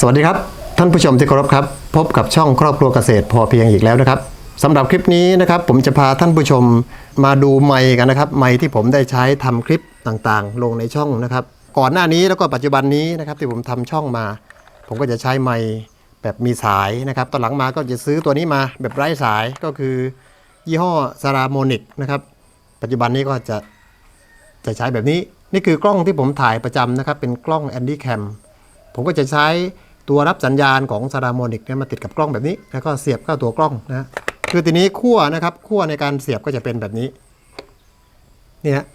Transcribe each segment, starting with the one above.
สวัสดีครับ ท่านผู้ชมที่เคารพครับ พบกับช่องครอบครัวเกษตรพอเพียงอีกแล้วนะครับสำหรับคลิปนี้นะครับ ผมจะพาท่านผู้ชมมาดูไมค์กันนะครับ ไมค์ที่ผมได้ใช้ทำคลิปต่างๆ ลงในช่องนะครับ ก่อนหน้านี้แล้วก็ปัจจุบันนี้นะครับที่ผมทำช่องมา ผมก็จะใช้ไมค์แบบมีสายนะครับตอนหลังมาก็จะซื้อตัวนี้มาแบบไร้สายก็คือ ยี่ห้อซารามนิกนะครับ ปัจจุบันนี้ก็จะจะใช้แบบนี้ นี่คือกล้องที่ผมถ่ายประจำนะครับ เป็นกล้อง a n d y Cam ผมก็จะใช้ตัวรับสัญญาณของซา r าโมนิกเนี่ยมาติดกับกล้องแบบนี้ แล้วก็เสียบเข้าตัวกล้องนะคือทีนี้ขั้วนะครับขั้วในการเสียบก็จะเป็นแบบนี้นี่ฮะ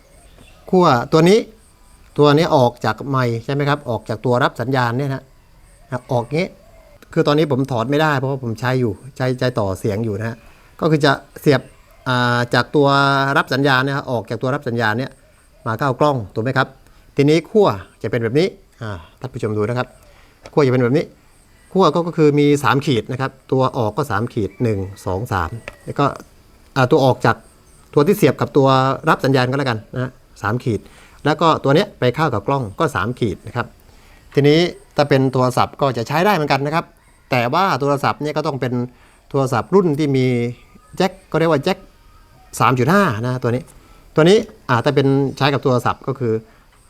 ขั้วตัวนี้ตัวนี้ออกจากไมค์ใช่ไหมครับ ออกจากตัวรับสัญญาณเนี่ยนะนะออกงี้ คือตอนนี้ผมถอดไม่ได้เพราะว่าผมใช้อยู่ใช้ใช้ต่อเสียงอยู่นะฮะก็คือจะเสียบาจากตัวรับสัญญาณเนะฮะออกจากตัวรับสัญญาณเนี่ยมาเข้ากล้องถูกไหมครับ ทีนี้ขั้วจะเป็นแบบนี้ ท่านผู้ชมดูนะครับขั้วจะเป็นแบบนี้ขั้วก็คือมี 3 ขีดนะครับ ตัวออกก็ 3 ขีด 1 2 3 แล้วก็ตัวออกจากตัวที่เสียบกับตัวรับสัญญาณก็แล้วกันนะสามขีด แล้วก็ตัวเนี้ยไปเข้ากับกล้องก็ 3 ขีดนะครับ ทีนี้ถ้าเป็นโทรศัพท์ก็จะใช้ได้เหมือนกันนะครับ แต่ว่าโทรศัพท์เนี่ยก็ต้องเป็นโทรศัพท์รุ่นที่มีแจ็คก็เรียกว่าแจ็ค3.5นะตัวนี้ ตัวนี้อาจจะเป็นใช้กับโทรศัพท์ก็คือ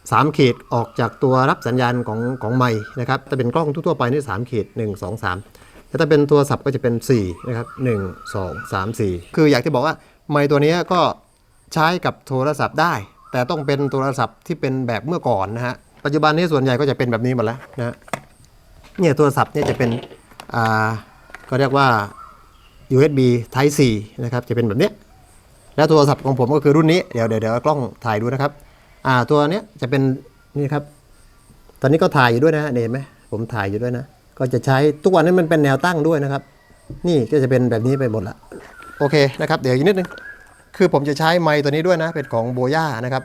3ขีดออกจากตัวรับสัญญาณของของไมค์นะครับถ้าเป็นกล้องทั่วไปนี่3ขีด1 2 3แต่ถ้าเป็นโทรศัพท์ก็จะเป็น4นะครับ1 2 3 4 คืออยากที่บอกว่าไมค์ตัวนี้ก็ใช้กับโทรศัพท์ได้ แต่ต้องเป็นโทรศัพท์ที่เป็นแบบเมื่อก่อนนะฮะปัจจุบันนี้ส่วนใหญ่ก็จะเป็นแบบนี้หมดแล้วนะเนี่ยโทรศัพท์เนี่ยจะเป็นอ่าก็เรียกว่า USB Type C นะครับจะเป็นแบบนี้แล้วโทรศัพท์ของผมก็คือรุ่นนี้เดี๋ยวเดี๋ยวกล้องถ่ายดูนะครับ อ่าตัวเนี้ยจะเป็นนี่ครับ ตอนนี้ก็ถ่ายอยู่ด้วยนะเห็นไหมผมถ่ายอยู่ด้วยนะ ก็จะใช้ทุกวันนี้มันเป็นแนวตั้งด้วยนะครับ นี่ก็จะเป็นแบบนี้ไปหมดละโอเคนะครับ เดี๋ยวอีกนิดนึงคือผมจะใช้ไมค์ตัวนี้ด้วยนะ เป็นของโบย่านะครับ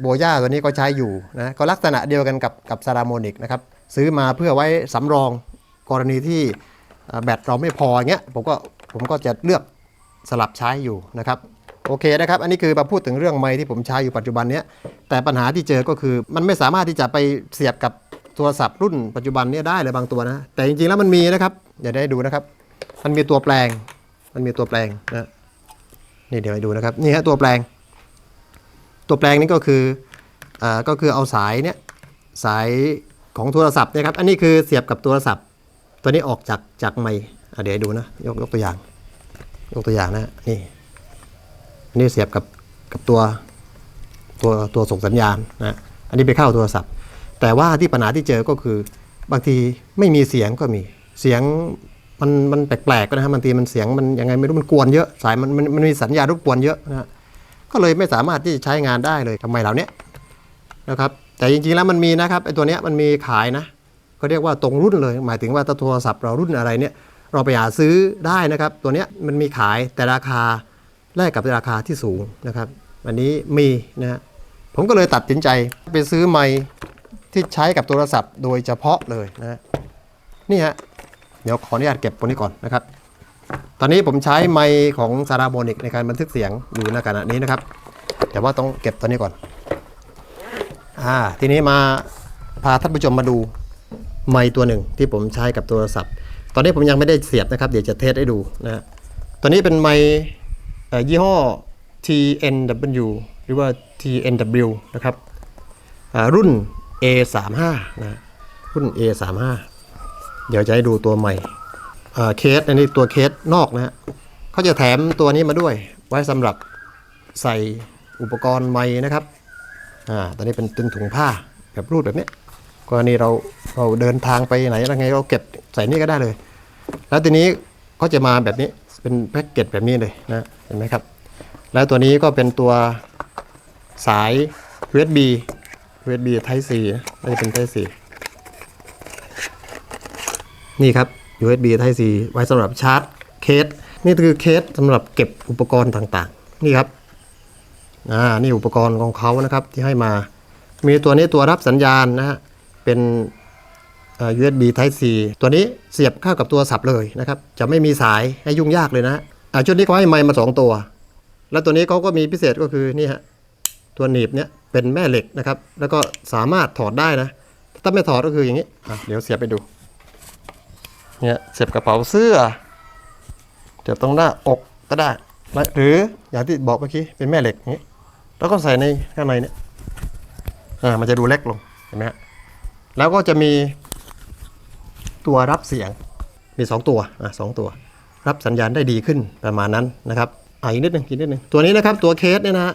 โบย่าตัวนี้ก็ใช้อยู่นะก็ลักษณะเดียวกันกับกับซาราโมนิกนะครับซื้อมาเพื่อไว้สำรองกรณีที่แบตเราไม่พอเงี้ยผมก็ผมก็จะเลือกสลับใช้อยู่นะครับ โอเคนะครับ อันนี้คือมาพูดถึงเรื่องไมค์ที่ผมใช้อยู่ปัจจุบันเนี้ยแต่ปัญหาที่เจอก็คือ มันไม่สามารถที่จะไปเสียบกับโทรศัพท์รุ่นปัจจุบันเนี้ได้เลยบางตัวนะ แต่จริงๆแล้วมันมีนะครับเดี๋ยวได้ดูนะครับ มันมีตัวแปลง มันมีตัวแปลงนะนี่เดี๋ยวให้ดูนะครับนี่ฮะตัวแปลง ตัวแปลงนี่ก็คืออ่าก็คือเอาสายเนี่ยสายของโทรศัพท์นี่ยครับ อันนี้คือเสียบกับโทรศัพท์ ตัวนี้ออกจากจากไมค์อะเดี๋ยวให้ดูนะยกยกตัวอย่าง ยกตัวอย่างนะนี่ นนี้เสียบกับกับตัวตัวตัวส่งสัญญาณนะอันนี้ไปเข้าโทรศัพท์ แต่ว่าที่ปัญหาที่เจอก็คือบางทีไม่มีเสียงก็มีเสียงมันมันแปลกๆก็นะฮะบางทีมันเสียงมันยังไงไม่รู้มันกวนเยอะสายมันมันมันมีสัญญาณรบกวนเยอะนะฮะก็เลยไม่สามารถที่จะใช้งานได้เลยทำไมเหล่าเนี้ยนะครับแต่จริงๆแล้วมันมีนะครับไอ้ตัวเนี้ยมันมีขายนะก็เรียกว่าตรงรุ่นเลย หมายถึงว่าถ้าโทรศัพท์เรารุ่นอะไรเนี่ยเราไปหาซื้อได้นะครับ ตัวเนี้ยมันมีขายแต่ราคา แลกกับราคาที่สูงนะครับอันนี้มีนะฮะผมก็เลยตัดสินใจไปซื้อไมค์ที่ใช้กับโทรศัพท์โดยเฉพาะเลยนะฮะนี่ฮะเดี๋ยวขออนุญาตเก็บตัวนี้ก่อนนะครับ ตอนนี้ผมใช้ไมค์ของซาราโบนิกในการบันทึกเสียงอยู่ในขณะนี้นะครับ แต่ว่าต้องเก็บตัวนี้ก่อน อ่า ทีนี้มาพาท่านผู้ชมมาดูไมค์ตัวหนึ่งที่ผมใช้กับโทรศัพท์ ตอนนี้ผมยังไม่ได้เสียบนะครับ เดี๋ยวจะเทสให้ดูนะฮะตัวนี้เป็นไมค์ ยี่ห้อ TNW หรือว่า TNW นะครับรุ่น A35 นะรุ่น A35 เดี๋ยวจะให้ดูตัวใหม่เคสอันนี้ตัวเคสนอกนะฮะเขาจะแถมตัวนี้มาด้วย ไว้สำหรับใส่อุปกรณ์ไม้นะครับอ่าตอนนี้เป็นตึงถุงผ้าแบบรูดแบบนี้กรณีเราเราเดินทางไปไหนอะไรไงเราเก็บใส่นี่ก็ได้เลย แล้วทีนี้ก็จะมาแบบนี้เป็นแพ็กเกจแบบนี้เลยนะ เห็นไหมครับ แล้วตัวนี้ก็เป็นตัวสาย USB USB Type C นะน่เป็น Type C นี่ครับ USB Type C ไว้สำหรับชาร์จเคส นี่คือเคสสำหรับเก็บอุปกรณ์ต่างๆ นี่ครับอ่านี่อุปกรณ์ของเขานะครับที่ให้มา มีตัวนี้ตัวรับสัญญาณนะฮะ เป็น USB Type C ตัวนี้เสียบเข้ากับตัวสับเลยนะครับ จะไม่มีสายให้ยุ่งยากเลยนะ อ่าชุดนี้เขาให้ไมค์มาสองตัว แล้วตัวนี้เขาก็มีพิเศษก็คือนี่ฮะตัวหนีบเนี่ยเป็นแม่เหล็กนะครับ แล้วก็สามารถถอดได้นะ ถ้าไม่ถอดก็คืออย่างนี้อะเดี๋ยวเสียบไปดูเนี่ยเสียบกระเป๋าเสื้อเสียบตรงหน้าอกก็ได้ หรืออย่างที่บอกเมื่อกี้เป็นแม่เหล็กอย่างนี้ แล้วก็ใส่ในข้างในเนี่ยอ่ามันจะดูเล็กลงเห็นไหมฮะแล้วก็จะมีตัวรับเสียงมีสองตัวอะสองตัว รับสัญญาณได้ดีขึ้นประมาณนั้นนะครับอ่าอีกนิดหนึ่งอีกนิดหนึ่งตัวนี้นะครับตัวเคสเนี่ยนะฮะ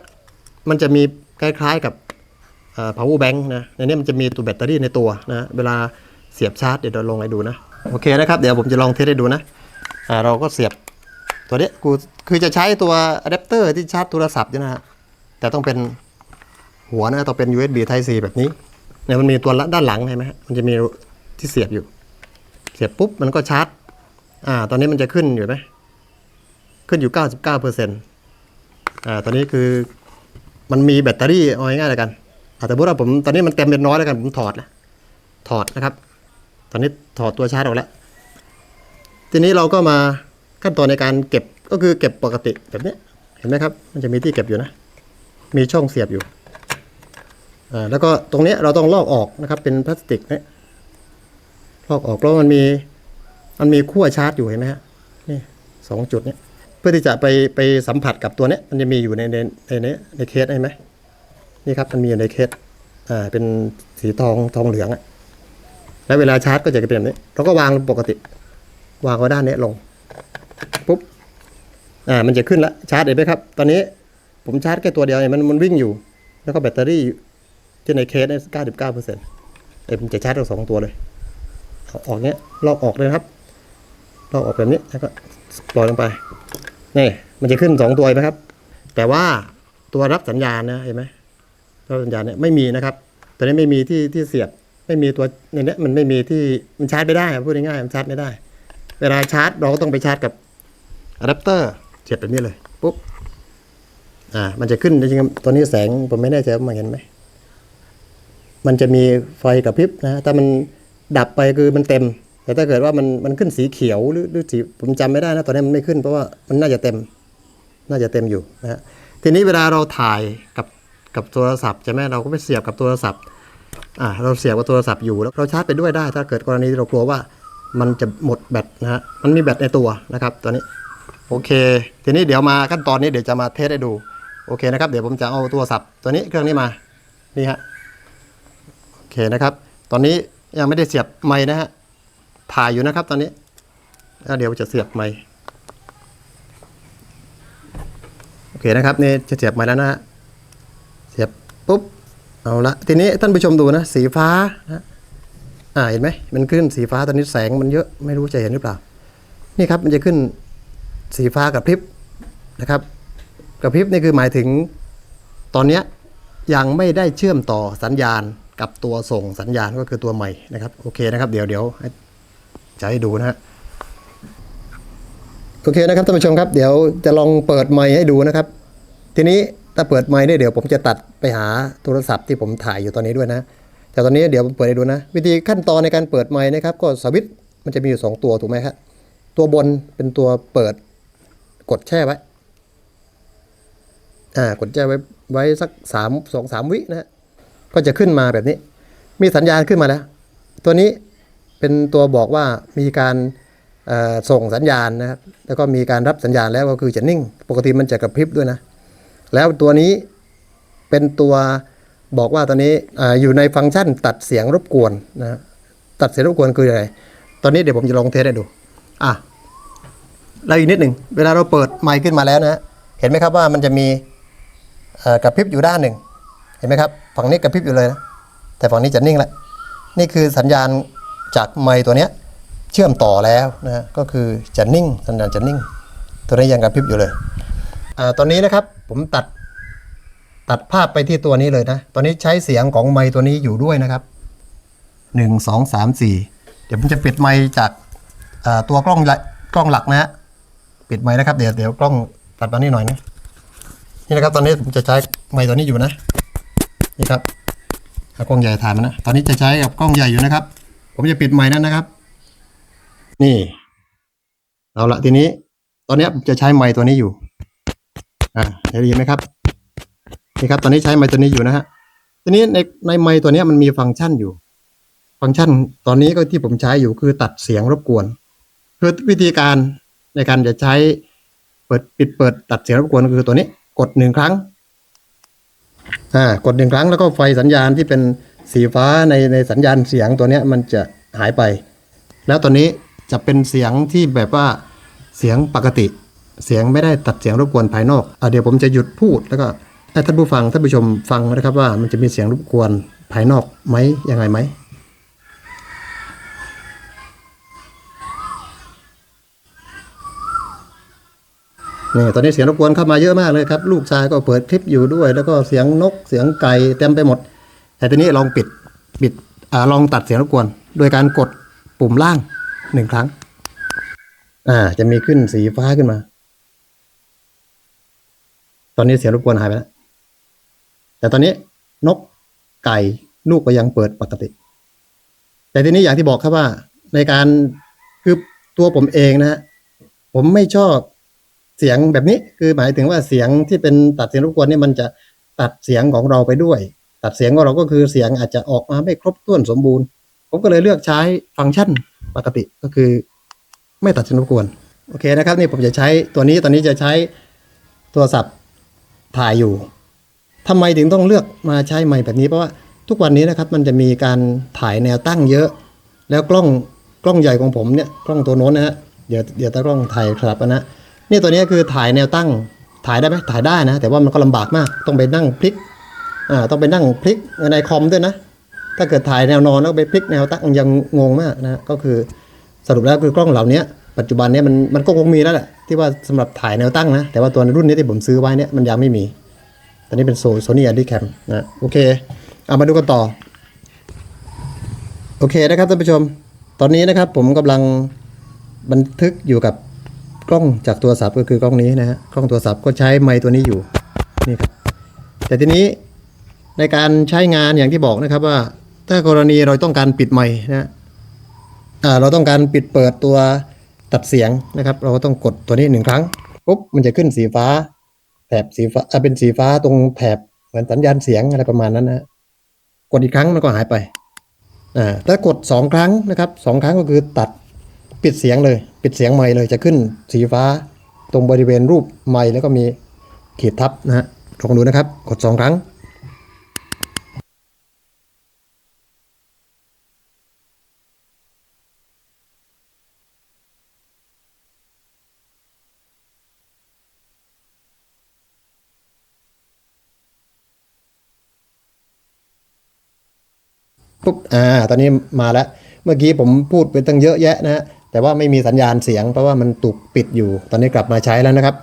มันจะมีคล้ายๆกับเอ่อ power bank นะในนี้มันจะมีตัวแบตเตอรี่ในตัวนะเวลาเสียบชาร์จเดี๋ยวเราลงให้ดูนะโอเคนะครับเดี๋ยวผมจะลองเทสให้ดูนะอ่าเราก็เสียบตัวนี้กูคือจะใช้ตัวอะแดปเตอร์ที่ชาร์จโทรศัพท์นะฮะแต่ต้องเป็นหัวนะต้องเป็น USB Type C แบบนี้เนี่ยมันมีตัวด้านหลังเห็นไหมฮะมันจะมีที่เสียบอยู่ เสียบปุ๊บมันก็ชาร์จ อ่า ตอนนี้มันจะขึ้นอยู่ไหมขึ้นอยู่ 99เปอร์เซ็นต์อ่า ตอนนี้คือมันมีแบตเตอรี่เอาง่ายๆเลยกันอ่าแต่พูดว่าผมตอนนี้มันเต็มเป็นน้อยแล้วกันผมถอดแล้วถอดนะครับ ตอนนี้ถอดตัวชาร์จออกแล้ว ทีนี้เราก็มาขั้นตอนในการเก็บก็คือเก็บปกติแบบนี้เห็นไหมครับ มันจะมีที่เก็บอยู่นะ มีช่องเสียบอยู่อ่าแล้วก็ตรงนี้เราต้องลอกออกนะครับ เป็นพลาสติกเนี่ยลอกออกเพราะมันมี มันมีขั้วชาร์จอยู่เห็นไหมฮะนี่สองจุดเนี้ยเพื่อที่จะไปไปสัมผัสกับตัวเนี้ยมันจะมีอยู่ในในในนี้ในเคสเห็นไหมนี่ครับมันมีอยู่ในเคสอ่าเป็นสีทองทองเหลืองอะแล้วเวลาชาร์จก็จะเป็นแบบนี้เราก็วางปกติ วางไว้ด้านนี้ลงปุ๊บอ่ามันจะขึ้นละชาร์จเห็นไหมครับ ตอนนี้ผมชาร์จแค่ตัวเดียวเนี่ยมันมันวิ่งอยู่ แล้วก็แบตเตอรี่ที่ในเคสเนี่ยเก้าสิบเก้าเปอร์เซ็นต์เดี๋ยวผมจะชาร์จทั้งสองตัวเลยอออกเนี้ยลอกออกเลยครับ ลอกออกแบบนี้แล้วก็ปล่อยลงไปนี่มันจะขึ้นสองตัวเห็นไหมครับ แต่ว่าตัวรับสัญญาณนะเห็นไหมรับสัญญาณเนี่ยไม่มีนะครับตัวนี้ไม่มีที่ที่เสียบไม่มีตัวในเนี้ยมันไม่มีที่มันชาร์จไม่ได้พูดง่ายๆมันชาร์จไม่ได้ เวลาชาร์จเราก็ต้องไปชาร์จกับอะแดปเตอร์เสียบแบบนี้เลยปุ๊บอ่ามันจะขึ้นจริงๆตัวนี้แสงผมไม่แน่ใจว่ามันเห็นไหมมันจะมีไฟกระพริบนะถ้ามันดับไปคือมันเต็ม แต่ถ้าเกิดว่ามันมันขึ้นสีเขียวหรือหรือสีผมจำไม่ได้นะตอนนี้มันไม่ขึ้นเพราะว่ามันน่าจะเต็มน่าจะเต็มอยู่นะฮะทีนี้เวลาเราถ่ายกับกับโทรศัพท์ใช่ไหมเราก็ไปเสียบกับโทรศัพท์อ่าเราเสียบกับโทรศัพท์อยู่แล้วเราชาร์จไปด้วยได้ ถ้าเกิดกรณีเรากลัวว่ามันจะหมดแบตนะฮะมันมีแบตในตัวนะครับตัวนี้โอเค ทีนี้เดี๋ยวมาขั้นตอนนี้เดี๋ยวจะมาเทสให้ดูโอเคนะครับ เดี๋ยวผมจะเอาโทรศัพท์ตัวนี้เครื่องนี้มานี่ฮะโอเคนะครับ ตอนนี้ยังไม่ได้เสียบไม้นะฮะ ถ่ายอยู่นะครับตอนนี้แล้วเดี๋ยวจะเสียบไม้โอเคนะครับนี่จะเสียบไม้แล้วนะฮะเสียบปุ๊บเอาละทีนี้ท่านผู้ชมดูนะสีฟ้านะอ่าเห็นไหมมันขึ้นสีฟ้าตอนนี้แสงมันเยอะไม่รู้จะเห็นหรือเปล่า นี่ครับมันจะขึ้นสีฟ้ากับพริบนะครับกระพริบนี่คือหมายถึงตอนนี้ยยังไม่ได้เชื่อมต่อสัญญาณกับตัวส่งสัญญาณก็คือตัวใหม่นะครับโอเคนะครับเดี๋ยวเดี๋ยวให้ จะให้ดูนะฮะโอเคนะครับท่านผู้ชมครับ เดี๋ยวจะลองเปิดไมค์ให้ดูนะครับ ทีนี้ถ้าเปิดไมค์เนี่ยเดี๋ยวผมจะตัดไปหาโทรศัพท์ที่ผมถ่ายอยู่ตอนนี้ด้วยนะ แต่ตอนนี้เดี๋ยวผมเปิดให้ดูนะ วิธีขั้นตอนในการเปิดไมค์นะครับ ก็สวิตช์มันจะมีอยู่สองตัวถูกไหมครับตัวบนเป็นตัวเปิดกดแช่ไว้อ่ากดแจ้ไว้ไว้สักสามสองสามวินะฮะก็จะขึ้นมาแบบนี้ มีสัญญาณขึ้นมาแล้ว ตัวนี้ เป็นตัวบอกว่ามีการส่งสัญญาณนะครับแล้วก็มีการรับสัญญาณแล้วก็คือจะนิ่ง ปกติมันจะกระพริบด้วยนะ แล้วตัวนี้เป็นตัวบอกว่าตอนนี้ออยู่ในฟังก์ชันตัดเสียงรบกวนนะตัดเสียงรบกวนคืออะไร ตอนนี้เดี๋ยวผมจะลองเทสให้ดู อะแล้วอีกนิดหนึ่งเวลาเราเปิดไมค์ขึ้นมาแล้วนะ เห็นไหมครับว่ามันจะมีกระพริบอยู่ด้านหนึ่ง เห็นไหมครับ ฝั่งนี้กระพริบอยู่เลยนะแต่ฝั่งนี้จะนิ่งแล้วนี่คือสัญญาณ จากไมค์ตัวเนี้ยเชื่อมต่อแล้วนะฮะก็คือจะนิ่งสัญญาณจะนิ่ง ตัวนี้ยังกระพริบอยู่เลยอตอนนี้นะครับผมตัดตัดภาพไปที่ตัวนี้เลยนะ ตอนนี้ใช้เสียงของไมค์ตัวนี้อยู่ด้วยนะครับหนึ่งสองสามสี่เดี๋ยวผมจะปิดไมค์จากตัวกล้องกล้องหลักนะฮะปิดไมค์นะครับเดี๋ยวเดี๋ยวกล้องตัดมานี่หน่อยนะนี่นะครับตอนนี้ผมจะใช้ไมค์ตัวนี้อยู่นะนี่ครับกล้องใหญ่ถ่ายมานะ ตอนนี้จะใช้กับกล้องใหญ่อยู่นะครับ ผมจะปิดไมค์นั้นนะครับ นี่ เอาละทีนี้ ตอนนี้จะใช้ไมค์ตัวนี้อยู่ อ่าได้ยินไหมครับ นี่ครับ ตอนนี้ใช้ไมค์ตัวนี้อยู่นะฮะ ทีนี้ในในไมค์ตัวนี้มันมีฟังก์ชันอยู่ ฟังก์ชันตอนนี้ก็ที่ผมใช้อยู่คือตัดเสียงรบกวน คือวิธีการในการจะใช้เปิดปิดเปิดตัดเสียงรบกวนก็คือตัวนี้ กดหนึ่งครั้ง อ่า กดหนึ่งครั้งแล้วก็ไฟสัญญาณที่เป็น สีฟ้าในในสัญญาณเสียงตัวเนี้ยมันจะหายไป แล้วตัวนี้จะเป็นเสียงที่แบบว่าเสียงปกติ เสียงไม่ได้ตัดเสียงรบกวนภายนอกอเดี๋ยวผมจะหยุดพูดแล้วก็ให้ท่านผู้ฟังท่านผู้ชมฟังนะครับว่ามันจะมีเสียงรบกวนภายนอกไหมยังไงไหมนี่ตอนนี้เสียงรบกวนเข้ามาเยอะมากเลยครับ ลูกชายก็เปิดคลิปอยู่ด้วย แล้วก็เสียงนกเสียงไก่เต็มไปหมด แต่ทีนี้ลองปิดปิดอลองตัดเสียงรบกวน โดยการกดปุ่มล่างหนึ่งครั้ง อ่า จะมีขึ้นสีฟ้าขึ้นมา ตอนนี้เสียงรบกวนหายไปแล้ว แต่ตอนนี้นกไก่ลูกก็ยังเปิดปกติ แต่ทีนี้อย่างที่บอกครับว่า ในการคือตัวผมเองนะฮะผมไม่ชอบเสียงแบบนี้คือหมายถึงว่าเสียงที่เป็นตัดเสียงรบกวนนี่มันจะตัดเสียงของเราไปด้วย ตัดเสียงของเราก็คือเสียงอาจจะออกมาไม่ครบถ้วนสมบูรณ์ ผมก็เลยเลือกใช้ฟังก์ชันปกติก็คือ ไม่ตัดเสียงรบกวนโอเคนะครับนี่ผมจะใช้ตัวนี้ตอนนี้จะใช้โทรศัพท์ถ่ายอยู่ทำไมถึงต้องเลือกมาใช้ไมค์แบบนี้เพราะว่าทุกวันนี้นะครับมันจะมีการถ่ายแนวตั้งเยอะ แล้วกล้องกล้องใหญ่ของผมเนี่ยกล้องตัวโน้นนะฮะเดี๋ยวเดี๋ยวตากล้องถ่ายครับนะนี่ตัวนี้คือถ่ายแนวตั้งถ่ายได้ไหมถ่ายได้นะ แต่ว่ามันก็ลำบากมากต้องไปนั่งพลิก อ่าต้องไปนั่งพลิกในคอมด้วยนะ ถ้าเกิดถ่ายแนวนอนแล้วไปพลิกแนวตั้งยังงงมากนะก็คือสรุปแล้วคือกล้องเหล่านี้ปัจจุบันเนี้มันมันก็คงมีแล้วแหละที่ว่าสำหรับถ่ายแนวตั้งนะ แต่ว่าตัวรุ่นนี้ที่ผมซื้อไว้เนี่ยมันยังไม่มี ตอนนี้เป็นโซโซนี่อันดี้แคมนะโอเคเอามาดูกันต่อ โอเคนะครับท่านผู้ชม ตอนนี้นะครับผมกำลังบันทึกอยู่กับกล้องจากโทรศัพท์ก็คือกล้องนี้นะฮะกล้องโทรศัพท์ก็ใช้ไมค์ตัวนี้อยู่นี่ครับแต่ทีนี้ ในการใช้งานอย่างที่บอกนะครับว่า ถ้ากรณีเราต้องการปิดไมค์นะเราต้องการปิดเปิดตัวตัดเสียงนะครับ เราก็ต้องกดตัวนี้หนึ่งครั้งปุ๊บมันจะขึ้นสีฟ้าแถบสีฟ้าเป็นสีฟ้าตรงแถบเหมือนสัญญาณเสียงอะไรประมาณนั้นนะกดอีกครั้งมันก็หายไปอ่าถ้ากดสองครั้งนะครับสองครั้งก็คือตัดปิดเสียงเลย ปิดเสียงไมค์เลยจะขึ้นสีฟ้า ตรงบริเวณรูปไมค์แล้วก็มีขีดทับนะฮะลองดูนะครับ กดสองครั้ง ปุ๊บอ่าตอนนี้มาแล้ว เมื่อกี้ผมพูดไปตั้งเยอะแยะนะแต่ว่าไม่มีสัญญาณเสียงเพราะว่ามันถูกปิดอยู่ ตอนนี้กลับมาใช้แล้วนะครับ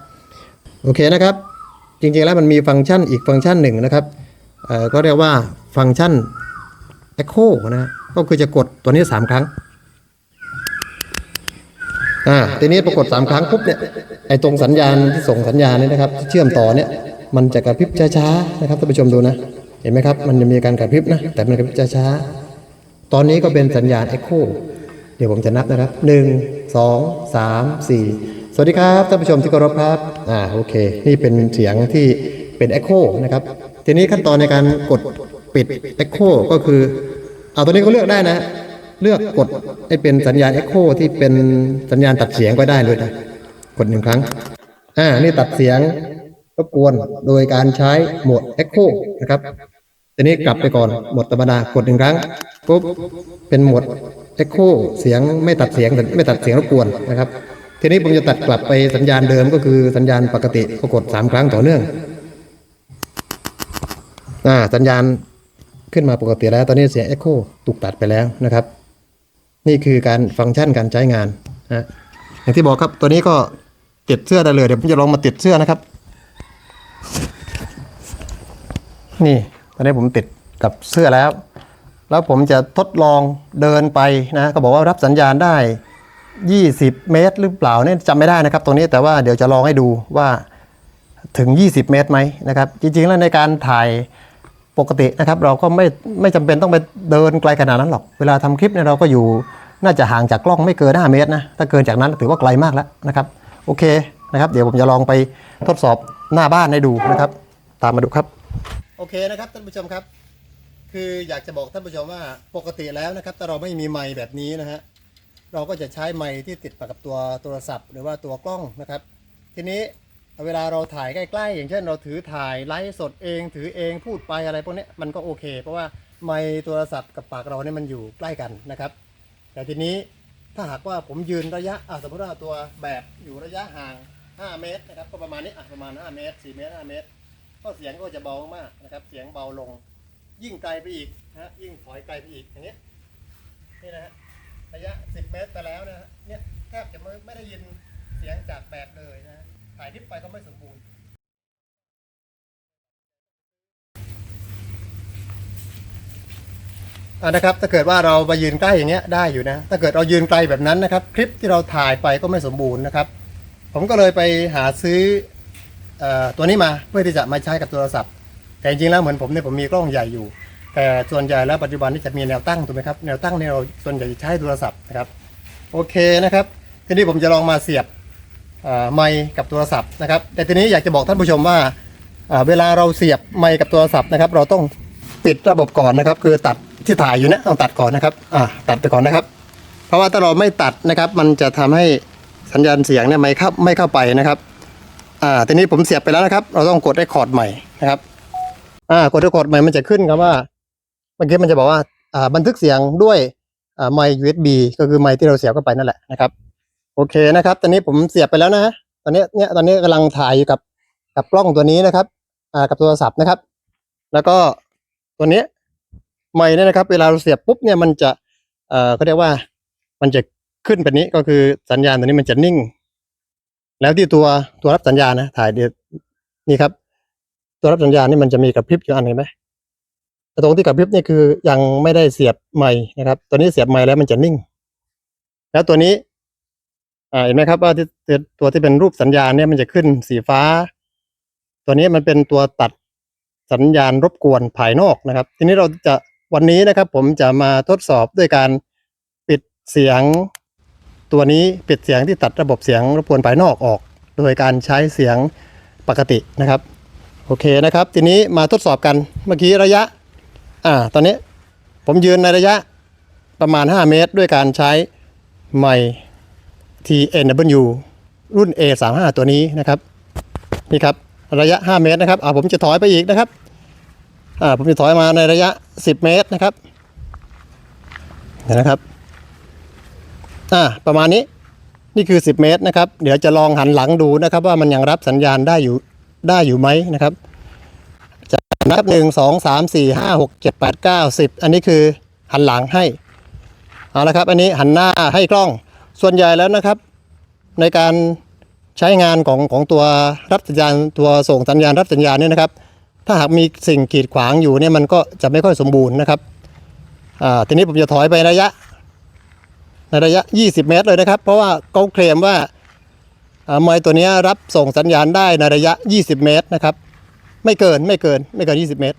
โอเคนะครับ จริงๆแล้วมันมีฟังก์ชันอีกฟังก์ชันหนึ่งนะครับเอ่อก็เรียกว่าฟังก์ชัน Echo นะก็คือจะกดตัวนี้ 3 ครั้งอ่าทีนี้ปรากฏ 3 ครั้งปุ๊บเนี่ยไอ้ตรงสัญญาณที่ส่งสัญญาณเนี่ยนะครับ เชื่อมต่อเนี่ยมันจะกระพริบช้าๆนะครับท่านผู้ชมดูนะ เห็นไหมครับ มันจะมีการกระพริบนะ แต่มันกระพริบช้าๆ ตอนนี้ก็เป็นสัญญาณ Echo เดี๋ยวผมจะนับนะครับ 1 2 3 4 สวัสดีครับท่านผู้ชมที่เคารพครับ อ่าโอเค นี่เป็นเสียงที่เป็น Echo นะครับ ทีนี้ขั้นตอนในการกดปิด Echo ก็คือเอาตัวนี้ก็เลือกได้นะ เลือกกดให้เป็นสัญญาณ Echo ที่เป็นสัญญาณตัดเสียงก็ได้เลยนะกดหนึ่งครั้ง อ่า นี่ตัดเสียงรบกวนโดยการใช้โหมด Echo นะครับ ทีนี้กลับไปก่อนโหมดธรรมดากดหนึ่งครั้งปุ๊บเป็นโหมด Echo เสียงไม่ตัดเสียงไม่ตัดเสียงรบกวนนะครับ ทีนี้ผมจะตัดกลับไปสัญญาณเดิมก็คือสัญญาณปกติก็กดสามครั้งต่อเนื่องอ่าสัญญาณขึ้นมาปกติแล้ว ตอนนี้เสียง Echo ถูกตัดไปแล้วนะครับ นี่คือการฟังก์ชันการใช้งานนะอย่างที่บอกครับตัวนี้ก็ติดเสื้อได้เลยเดี๋ยวผมจะลองมาติดเสื้อนะครับ นี่ อนนี้ผมติดกับเสื้อแล้ว แล้วผมจะทดลองเดินไปนะก็บอกว่ารับสัญญาณได้ 20 เมตร หรือเปล่าเนี่ยจำไม่ได้นะครับตรงนี้แต่ว่าเดี๋ยวจะลองให้ดูว่าถึง 20 เมตรไหมนะครับ จริงๆแล้วในการถ่ายปกตินะครับ เราก็ไม่ไม่จำเป็นต้องไปเดินไกลขนาดนั้นหรอก เวลาทำคลิปเนี่ยเราก็อยู่น่าจะห่างจากกล้องไม่เกิน 5 เมตรนะถ้าเกินจากนั้นถือว่าไกลมากแล้วนะครับ โอเคนะครับ เดี๋ยวผมจะลองไปทดสอบหน้าบ้านให้ดูนะครับ ตามมาดูครับ โอเคนะครับท่านผู้ชมครับ คืออยากจะบอกท่านผู้ชมว่าปกติแล้วนะครับถ้าเราไม่มีไมค์แบบนี้นะฮะเราก็จะใช้ไมค์ที่ติดมากับตัวโทรศัพท์ หรือว่าตัวกล้องนะครับ ทีนี้เวลาเราถ่ายใกล้ๆ อย่างเช่น เราถือถ่ายไลฟ์สดเองถือเองพูดไปอะไรพวกนี้มันก็โอเค เพราะว่าไมค์โทรศัพท์กับปากเราเนี่ยมันอยู่ใกล้กันนะครับ แต่ทีนี้ถ้าหากว่าผมยืนระยะอะสมมติว่าตัวแบบอยู่ระยะห่าง 5 เมตรนะครับก็ประมาณนี้อะประมาณ 5 เมตร 4 เมตร 5 เมตร ก็เสียงก็จะเบามากนะครับ เสียงเบาลง ยิ่งไกลไปอีกนะฮะยิ่งถอยไกลไปอีกอย่างนี้ยนี่นะฮะระยะ 10 เมตรไปแล้วนะฮะเนี่ยแทบจะไม่ไม่ได้ยินเสียงจากแบบเลยนะ ถ่ายทิปไปก็ไม่สมบูรณ์อ่านะครับถ้าเกิดว่าเรามายืนใกล้อย่างเงี้ยได้อยู่นะ ถ้าเกิดเรายืนไกลแบบนั้นนะครับ คลิปที่เราถ่ายไปก็ไม่สมบูรณ์นะครับ ผมก็เลยไปหาซื้อ เอ่อตัวนี้มาเพื่อที่จะมาใช้กับโทรศัพท์ แต่จริงๆแล้วเหมือนผมเนี่ยผมมีกล้องใหญ่อยู่ แต่ส่วนใหญ่แล้วปัจจุบันนี่จะมีแนวตั้งถูกไหมครับแนวตั้งเนี่ยเราส่วนใหญ่จะใช้โทรศัพท์นะครับโอเคนะครับทีนี้ผมจะลองมาเสียบไมค์กับโทรศัพท์นะครับ แต่ทีนี้อยากจะบอกท่านผู้ชมว่าเวลาเราเสียบไมค์กับโทรศัพท์นะครับ เราต้องปิดระบบก่อนนะครับ คือตัดที่ถ่ายอยู่นี่ยต้องตัดก่อนนะครับอ่าตัดไปก่อนนะครับ เพราะว่าถ้าเราไม่ตัดนะครับ มันจะทำให้สัญญาณเสียงเนี่ยไม่เข้าไม่เข้าไปนะครับ อ่าทีนี้ผมเสียบไปแล้วนะครับ เราต้องกดได้คอร์ดใหม่นะครับ อ่ากดได้คอร์ดใหม่มันจะขึ้นคำว่าเมื่อกี้มันจะบอกว่าอ่าบันทึกเสียงด้วยอ่าไมค์ USB ก็คือไมค์ที่เราเสียบเข้าไปนั่นแหละนะครับโอเคนะครับ ตอนนี้ผมเสียบไปแล้วนะตอนนี้เนี่ยตอนนี้กำลังถ่ายอยู่กับกับกล้องตัวนี้นะครับ อ่ากับโทรศัพท์นะครับ แล้วก็ตัวนี้ไมค์เนี่ยนะครับ เวลาเราเสียบปุ๊บเนี่ยมันจะเอ่อเขาเรียกว่ามันจะขึ้นแบบนี้ก็คือสัญญาณตัวนี้มันจะนิ่ง แล้วที่ตัวตัวรับสัญญาณนะถ่ายเดี๋ยวนี่ครับ ตัวรับสัญญาณนี่มันจะมีกระพริบอยู่อันเห็นไหมตรงที่กระพริบนี่คือยังไม่ได้เสียบไม้นะครับ ตัวนี้เสียบไม้แล้วมันจะนิ่ง แล้วตัวนี้อ่าเห็นไหมครับว่าที่ตัวตัวที่เป็นรูปสัญญาณเนี่ยมันจะขึ้นสีฟ้า ตัวนี้มันเป็นตัวตัดสัญญาณรบกวนภายนอกนะครับ ทีนี้เราจะวันนี้นะครับ ผมจะมาทดสอบด้วยการปิดเสียง ตัวนี้ปิดเสียงที่ตัดระบบเสียงรบกวนภายนอกออก โดยการใช้เสียงปกตินะครับ โอเคนะครับ ทีนี้มาทดสอบกันเมื่อกี้ระยะอ่าตอนนี้ผมยืนในระยะประมาณ 5 เมตร ด้วยการใช้ไมค์ TNW รุ่น A35 ตัวนี้นะครับนี่ครับระยะ 5 เมตรนะครับอ่าผมจะถอยไปอีกนะครับอ่าผมจะถอยมาในระยะ 10 เมตรนะครับเห็นนะครับ อ่าประมาณนี้นี่คือ 10 เมตรนะครับ เดี๋ยวจะลองหันหลังดูนะครับ ว่ามันยังรับสัญญาณได้อยู่ได้อยู่ไหมนะครับจะนับหนึ่งสองสามสี่ห้าหกเจ็ดแปดเก้าสิบอันนี้คือหันหลังให้เอาละครับ อันนี้หันหน้าให้กล้องส่วนใหญ่แล้วนะครับ ในการใช้งานของของตัวรับสัญญาณตัวส่งสัญญาณรับสัญญาณเนี่ยนะครับ ถ้าหากมีสิ่งกีดขวางอยู่เนี่ยมันก็จะไม่ค่อยสมบูรณ์นะครับอ่าทีนี้ผมจะถอยไประยะ ในระยะ 20 เมตรเลยนะครับ เพราะว่าเขาเคลมว่าอ่าไมค์ตัวนี้รับส่งสัญญาณได้ในระยะ 20 เมตรนะครับ ไม่เกินไม่เกินไม่เกิน 20 เมตร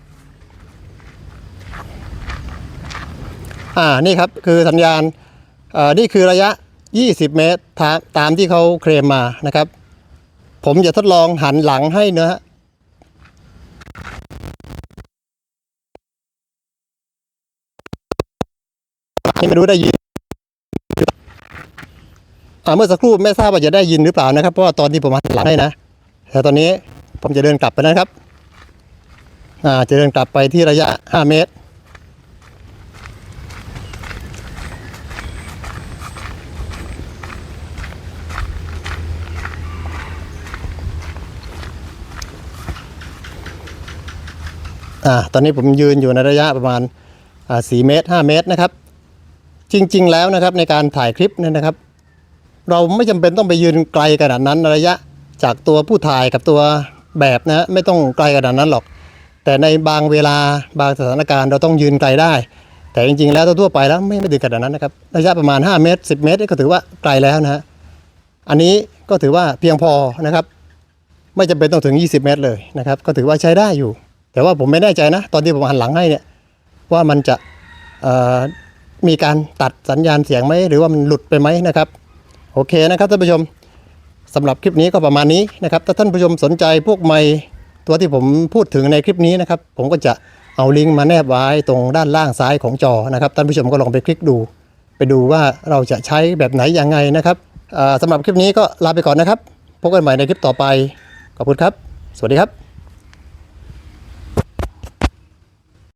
อ่านี่ครับคือสัญญาณอ่านี่คือระยะ 20 เมตรตามตามที่เขาเคลมมานะครับ ผมจะทดลองหันหลังให้นะฮะให้ไม่รู้ได้ยิน เมื่อสักครู่ไม่ทราบว่าจะได้ยินหรือเปล่านะครับ เพราะว่าตอนที่ผมหันหลังให้นะ แต่ตอนนี้ผมจะเดินกลับไปนะครับอ่าจะเดินกลับไปที่ระยะ 5 เมตร อ่า ตอนนี้ผมยืนอยู่ในระยะประมาณอ่า4เมตร 5 เมตรนะครับ จริง ๆ แล้วนะครับในการถ่ายคลิปเนี่ยนะครับ เราไม่จำเป็นต้องไปยืนไกลขนาดนั้นระยะจากตัวผู้ถ่ายกับตัวแบบนะฮะไม่ต้องไกลขนาดนั้นหรอก แต่ในบางเวลาบางสถานการณ์เราต้องยืนไกลได้ แต่จริงๆ แล้วทั่วไปแล้วไม่ไม่ถึงขนาดนั้นนะครับระยะประมาณ 5 เมตร 10 เมตรก็ถือว่าไกลแล้วนะฮะอันนี้ก็ถือว่าเพียงพอนะครับ ไม่จำเป็นต้องถึง 20 เมตรเลยนะครับ ก็ถือว่าใช้ได้อยู่ แต่ว่าผมไม่แน่ใจนะ ตอนที่ผมหันหลังให้เนี่ยว่ามันจะมีการตัดสัญญาณเสียงไหมหรือว่ามันหลุดไปไหมนะครับ โอเคนะครับท่านผู้ชมสำหรับคลิปนี้ก็ประมาณนี้นะครับ ถ้าท่านผู้ชมสนใจพวกไม้ตัวที่ผมพูดถึงในคลิปนี้นะครับ ผมก็จะเอาลิงก์มาแนบไว้ตรงด้านล่างซ้ายของจอนะครับท่านผู้ชมก็ลองไปคลิกดู ไปดูว่าเราจะใช้แบบไหนยังไงนะครับอ่าสำหรับคลิปนี้ก็ลาไปก่อนนะครับ พบกันใหม่ในคลิปต่อไป ขอบคุณครับ สวัสดีครับ